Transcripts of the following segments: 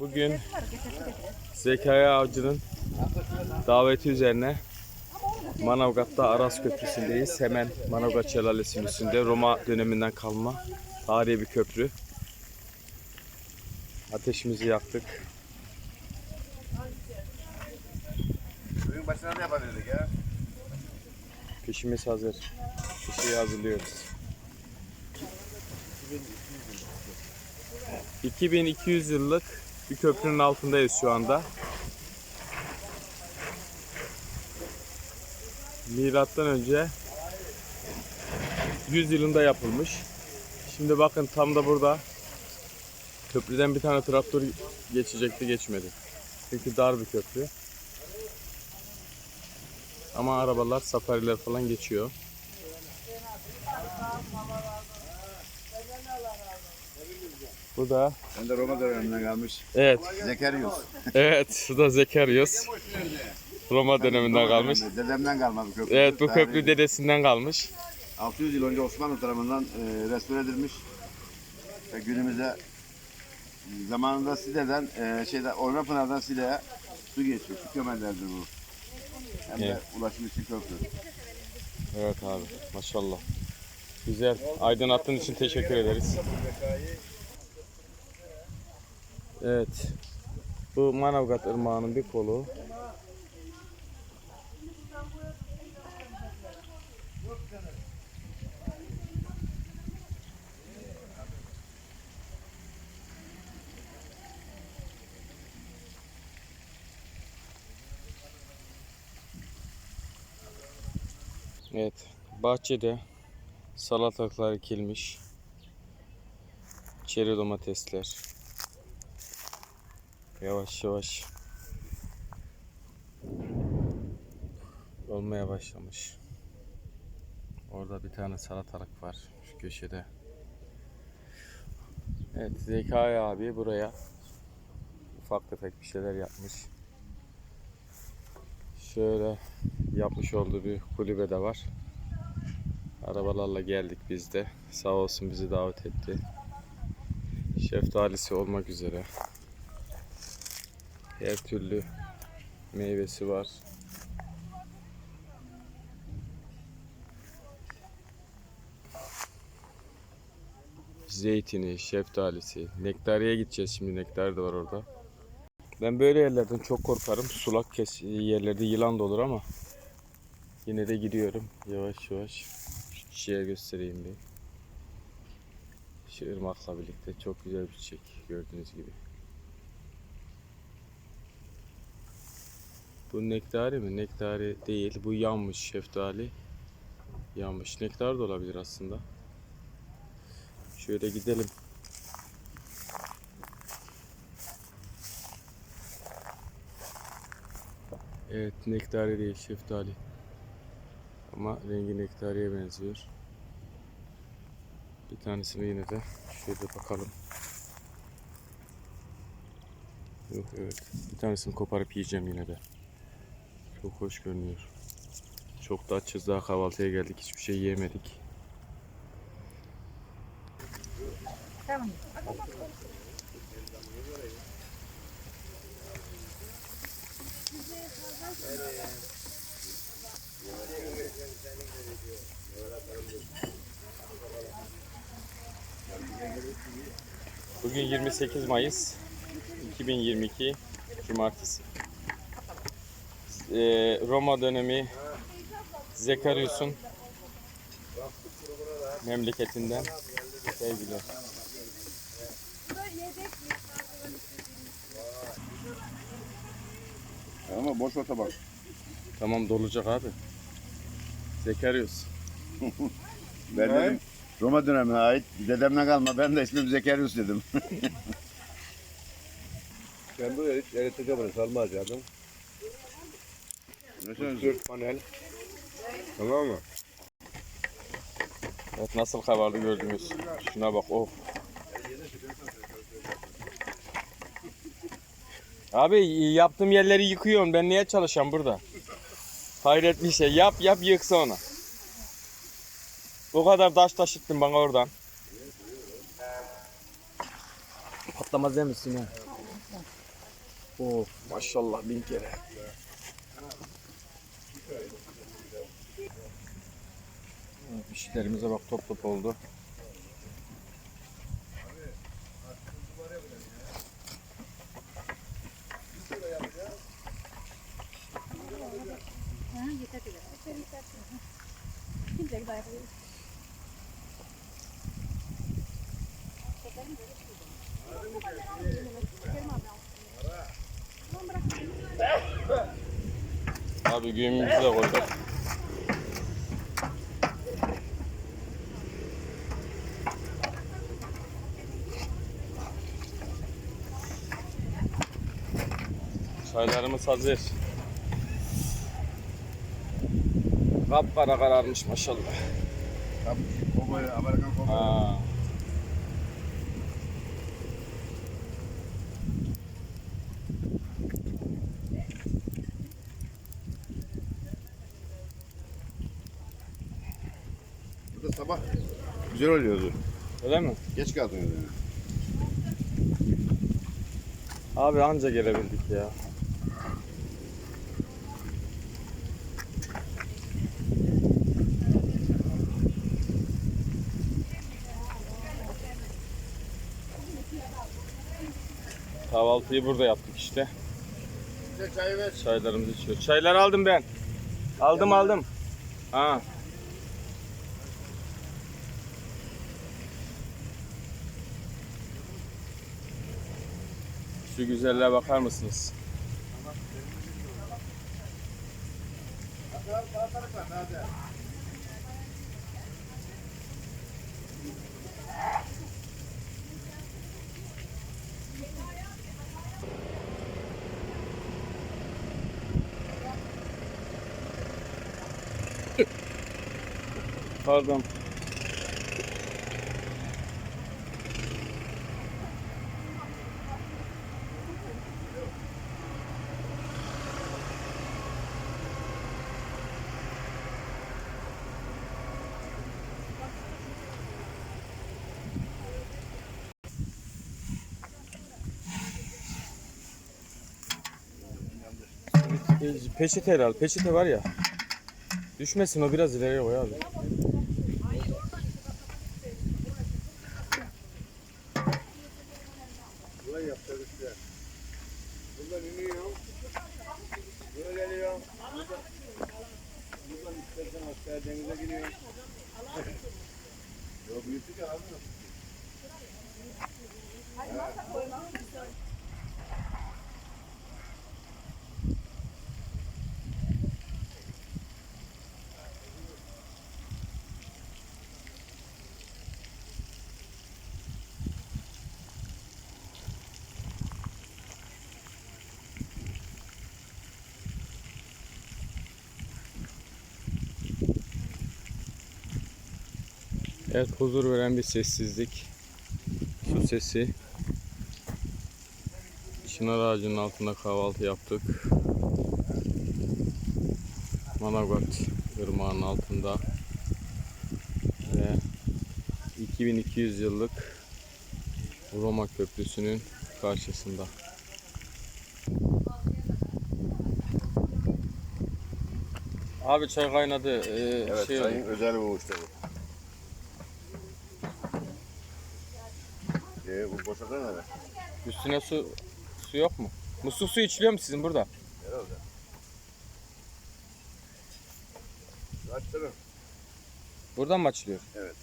Bugün Zekai Avcı'nın daveti üzerine Manavgat'ta Aras Köprüsü'ndeyiz. Hemen Manavgat Şelalesi'nin üstünde Roma döneminden kalma tarihi bir köprü. Ateşimizi yaktık. Suyun başına ne yapabilirdik ya? Pişimiz hazır. Pişiyi hazırlıyoruz. 2200 yıllık bir köprünün altındayız şu anda. Milattan önce 100 yılında yapılmış. Şimdi bakın tam da burada köprüden bir tane traktör geçecekti geçmedi. Çünkü dar bir köprü. Ama arabalar, safariler falan geçiyor. Bu da Ben de Roma döneminden kalmış. evet, Zekerius. evet, bu da Zekerius. Roma döneminden kalmış. Dedemden kalma bu köprü. Evet, bu köprü dedesinden kalmış. 600 yıl önce Osmanlı tarafından e, restore edilmiş. Ve günümüzde zamanında Side'den, e, şeyde, Ornapınar'dan Side'ye su geçiyor. Su kemerlerdir bu. Hem de Evet. ulaşım için köprü. Evet abi, maşallah. Güzel. Aydınlattığın için teşekkür ederiz. Evet. Bu Manavgat Irmağı'nın bir kolu. Evet. Bahçede salatalıklar ekilmiş. Çeri domatesler. Yavaş yavaş olmaya başlamış. Orada bir tane salatalık var şu köşede. Evet Zekai abi buraya ufak tefek bir şeyler yapmış. Şöyle yapmış olduğu bir kulübe de var. Arabalarla geldik biz de. Sağ olsun bizi davet etti. Şeftalisi olmak üzere. Her türlü meyvesi var. Zeytini, şeftalisi, nektariye gideceğiz şimdi. Nektar da var orada. Ben böyle yerlerden çok korkarım. Sulak kes yerlerde yılan da olur ama yine de gidiyorum yavaş yavaş. Şu çiçeği göstereyim bir. Şu ırmakla birlikte çok güzel bir çiçek gördüğünüz gibi. Bu nektari mi? Nektari değil. Bu yanmış şeftali. Yanmış. Nektar da olabilir aslında. Şöyle gidelim. Evet nektari değil şeftali. Ama rengi nektariye benziyor. Bir tanesini yine de şöyle bakalım. Yok evet. Bir tanesini koparıp yiyeceğim yine de. Çok hoş görünüyor. Çok da açız daha kahvaltıya geldik. Hiçbir şey yiyemedik. Tamam. Bugün 28 Mayıs 2022 Cumartesi. Ee, Roma dönemi Zekarius'un memleketinden sevgiler. Ama boş otoban. Tamam dolacak abi. Zekarius. Ben dedim Roma dönemine ait dedemden kalma. Ben de ismim Zekerius dedim. Ben buraya hiç eriteceğim bunu salmayacaktım. Dört panel. Tamam mı? Evet nasıl kabardı gördünüz. Şuna bak of. Abi yaptığım yerleri yıkıyorsun. Ben niye çalışacağım burada? Hayret bir şey. Yap yap yıksa onu. O kadar taş taşıttın bana oradan. Patlamaz demişsin ha. Of maşallah bin kere. İşlerimize bak top top oldu. Abi güğümümüzü de koyduk. Çaylarımız hazır. Kapkara kararmış maşallah. Tabii, kovboy, Amerikan kovboy. Ha. Bu da sabah güzel oluyordu. Öyle mi? Geç kaldın yani. Abi anca gelebildik ya. Kahvaltıyı burada yaptık işte. Bize çay ver. Çaylarımızı içiyoruz. Çaylar aldım ben. Aldım aldım. Ha. Şu güzelliğe bakar mısınız? Pardon. E, Peçete herhalde. Peçete var ya. Düşmesin o biraz ileriye koy abi. Burayı yapacağız işte. Buradan iniyor. Böyle geliyor. Buradan, buradan denize giriyor. Yok büyüttük ya abi. Evet huzur veren bir sessizlik. Su sesi. Çınar ağacının altında kahvaltı yaptık. Manavgat ırmağının altında. Ve 2200 yıllık Roma Köprüsü'nün karşısında. Abi çay kaynadı. Ee, Evet şey çayın özel bu işte bu. Ee, bu boşaklar nerede? Üstüne su su yok mu? Musluk su içiliyor mu sizin burada? Herhalde. Açtırın. Buradan mı açılıyor? Evet.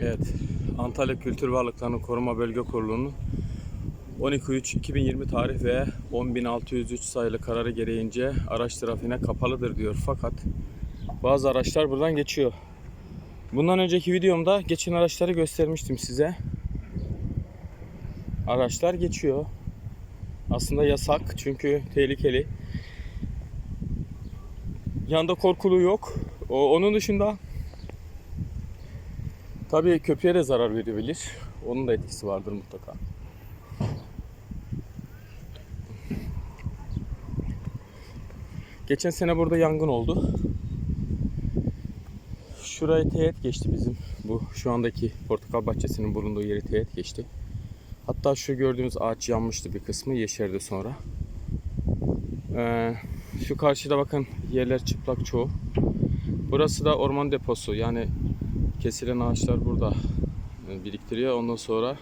Evet. Antalya Kültür Varlıklarını Koruma Bölge Kurulu'nun 12.3.2020 tarih ve 10.603 sayılı kararı gereğince araç trafiğine kapalıdır diyor. Fakat bazı araçlar buradan geçiyor. Bundan önceki videomda geçen araçları göstermiştim size. Araçlar geçiyor. Aslında yasak çünkü tehlikeli. Yanda korkulu yok. O, onun dışında Tabii köpeğe de zarar verebilir. Onun da etkisi vardır mutlaka. Geçen sene burada yangın oldu. Şurayı teğet geçti bizim. Bu şu andaki portakal bahçesinin bulunduğu yeri teğet geçti. Hatta şu gördüğünüz ağaç yanmıştı bir kısmı yeşerdi sonra. Ee, şu karşıda bakın yerler çıplak çoğu. Burası da orman deposu yani kesilen ağaçlar burada e, biriktiriyor. Ondan sonra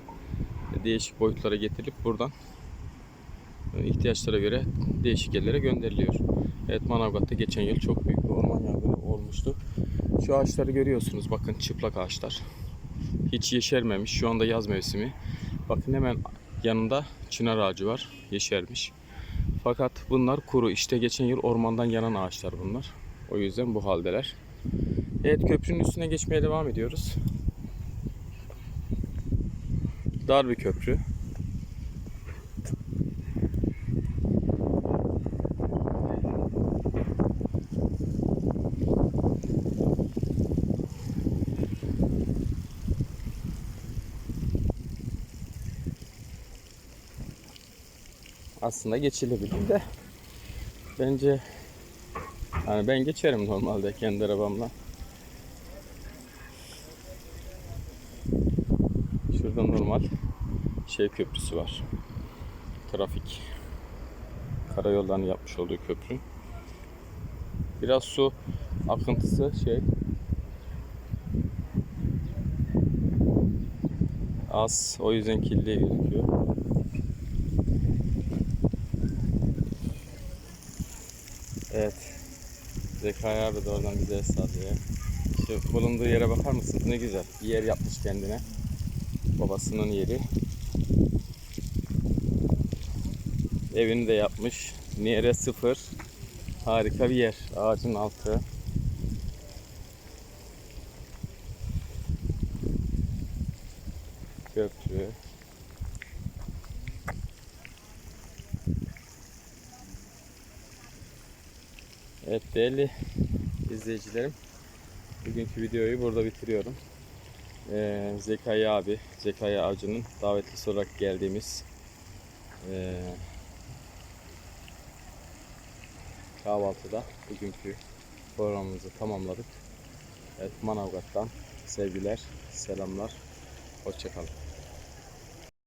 değişik boyutlara getirilip buradan e, ihtiyaçlara göre değişik yerlere gönderiliyor. Evet Manavgat'ta geçen yıl çok büyük bir orman yangını olmuştu. Şu ağaçları görüyorsunuz bakın çıplak ağaçlar. Hiç yeşermemiş. Şu anda yaz mevsimi. Bakın hemen yanında çınar ağacı var. Yeşermiş. Fakat bunlar kuru. İşte geçen yıl ormandan yanan ağaçlar bunlar. O yüzden bu haldeler. Evet köprünün üstüne geçmeye devam ediyoruz. Dar bir köprü. Aslında geçilebilir de bence yani ben geçerim normalde kendi arabamla. Şurada normal şey köprüsü var. Trafik karayollarını yapmış olduğu köprü. Biraz su akıntısı şey az o yüzden kirli Evet. Zekai abi de oradan bize sallıyor. Şu bulunduğu yere bakar mısınız? Ne güzel. Bir yer yapmış kendine. Babasının yeri. Evini de yapmış. Niyere sıfır. Harika bir yer. Ağacın altı. Köprü. Evet değerli izleyicilerim. Bugünkü videoyu burada bitiriyorum. Ee, Zekai abi, Zekai Avcı'nın davetlisi olarak geldiğimiz ee, kahvaltıda bugünkü programımızı tamamladık. Evet Manavgat'tan sevgiler, selamlar, hoşçakalın.